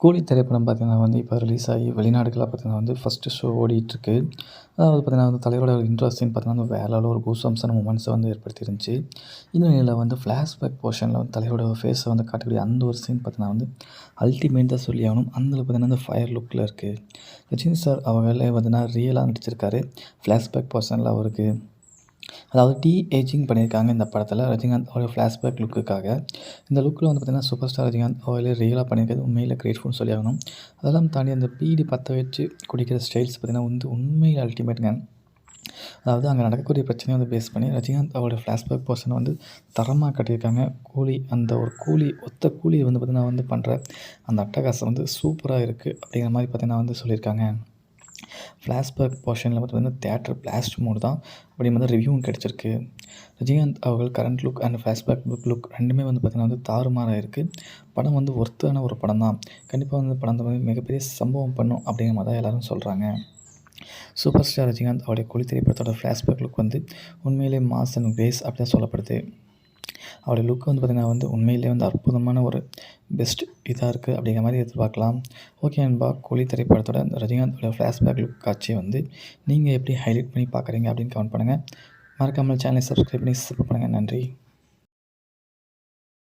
கூலி திரைப்படம் பார்த்தீங்கன்னா வந்து இப்போ ரிலீஸ் ஆகி வெளிநாடுகளில் பார்த்தீங்கன்னா வந்து ஃபஸ்ட்டு ஷோ ஓடிட்டுருக்கு. அதாவது பார்த்தீங்கன்னா வந்து தலைவரோட இன்ட்ரெஸ்டிங் சீன் பார்த்தீங்கன்னா வந்து வேற ஒரு கூஸ்பம்ஸான மூமெண்ட்ஸை வந்து ஏற்படுத்தி இருந்துச்சு இந்த நிலையில் வந்து ஃப்ளாஷ்பேக் போர்ஷனில் வந்து தலைவரோட ஃபேஸை வந்து காட்டக்கூடிய அந்த ஒரு சீன் பார்த்திங்கன்னா வந்து அல்டிமேட் தான் சொல்லி ஆகணும். அந்த பார்த்திங்கன்னா அந்த ஃபயர் லுக்கில் இருக்குது ரஜினி சார் அவங்களே பார்த்தீங்கன்னா ரியலாக நடிச்சிருக்காரு. ஃப்ளாஷ்பேக் போர்ஷனில் அவருக்கு அதாவது டீ ஏஜிங் பண்ணியிருக்காங்க இந்த படத்தில். ரஜினிகாந்த் அவரோட ஃப்ளாஷ்பேக் லுக்குக்காக இந்த லுக்கில் வந்து பார்த்திங்கன்னா சூப்பர் ஸ்டார் ரஜினிகாந்த் அவர்களே ரியலாக பண்ணியிருக்கிறது உண்மையில் கிரேட்ஃபுல்னு சொல்லி ஆகணும். அதெல்லாம் தாண்டி அந்த பீடி பற்ற வச்சு குடிக்கிற ஸ்டைல்ஸ் பார்த்திங்கன்னா வந்து உண்மையில் அல்டிமேட்டுங்க அதாவது அங்கே நடக்கக்கூடிய பிரச்சனையை வந்து பேஸ் பண்ணி ரஜினிகாந்த் அவரோட ஃப்ளாஷ்பேக் போர்ஷனை வந்து தரமாக கட்டியிருக்காங்க. கூலி அந்த ஒரு கூலி ஒத்த கூலி வந்து பார்த்திங்கன்னா வந்து பண்ணுற அந்த அட்டகாசம் வந்து சூப்பராக இருக்குது அப்படிங்கிற மாதிரி பார்த்திங்கன்னா வந்து சொல்லியிருக்காங்க. ஃப்ளாஷ்பேக் போர்ஷனில் பார்த்தீங்கன்னா தேட்டர் பிளாஸ்ட் மோடு தான். அப்படி வந்து ரிவ்யூவும் கிடச்சிருக்கு. ரஜினிகாந்த் அவர்கள் current look and flashback book look ரெண்டுமே வந்து பார்த்திங்கன்னா வந்து தாறுமாறாக இருக்குது படம் வந்து ஒர்த்தான ஒரு படம் தான். கண்டிப்பாக வந்து படம் வந்து மிகப்பெரிய சம்பவம் பண்ணும் அப்படிங்கிற மாதிரி தான் எல்லோரும் சொல்கிறாங்க சூப்பர் ஸ்டார் ரஜினிகாந்த் அவருடைய குழி திரைப்படத்தோட ஃப்ளாஷ்பேக் லுக் வந்து உண்மையிலே மாஸ் அண்ட் கிரேஸ் அப்படி தான் சொல்லப்படுது. அவருடைய லுக் வந்து பார்த்திங்கன்னா வந்து உண்மையிலே வந்து அற்புதமான ஒரு பெஸ்ட் இதாக இருக்குது அப்படிங்கிற மாதிரி எதிர்பார்க்கலாம். ஓகே அன்பா கூலி திரைப்படத்தோட ரஜினிகாந்தோட ஃப்ளாஷ்பேக் லுக் காட்சியை வந்து நீங்கள் எப்படி ஹைலைட் பண்ணி பார்க்குறீங்க அப்படின்னு கமெண்ட் பண்ணுங்கள் மறக்காமல் சேனலை சப்ஸ்கிரைப் பண்ணி சப்போர்ட் பண்ணுங்கள் நன்றி.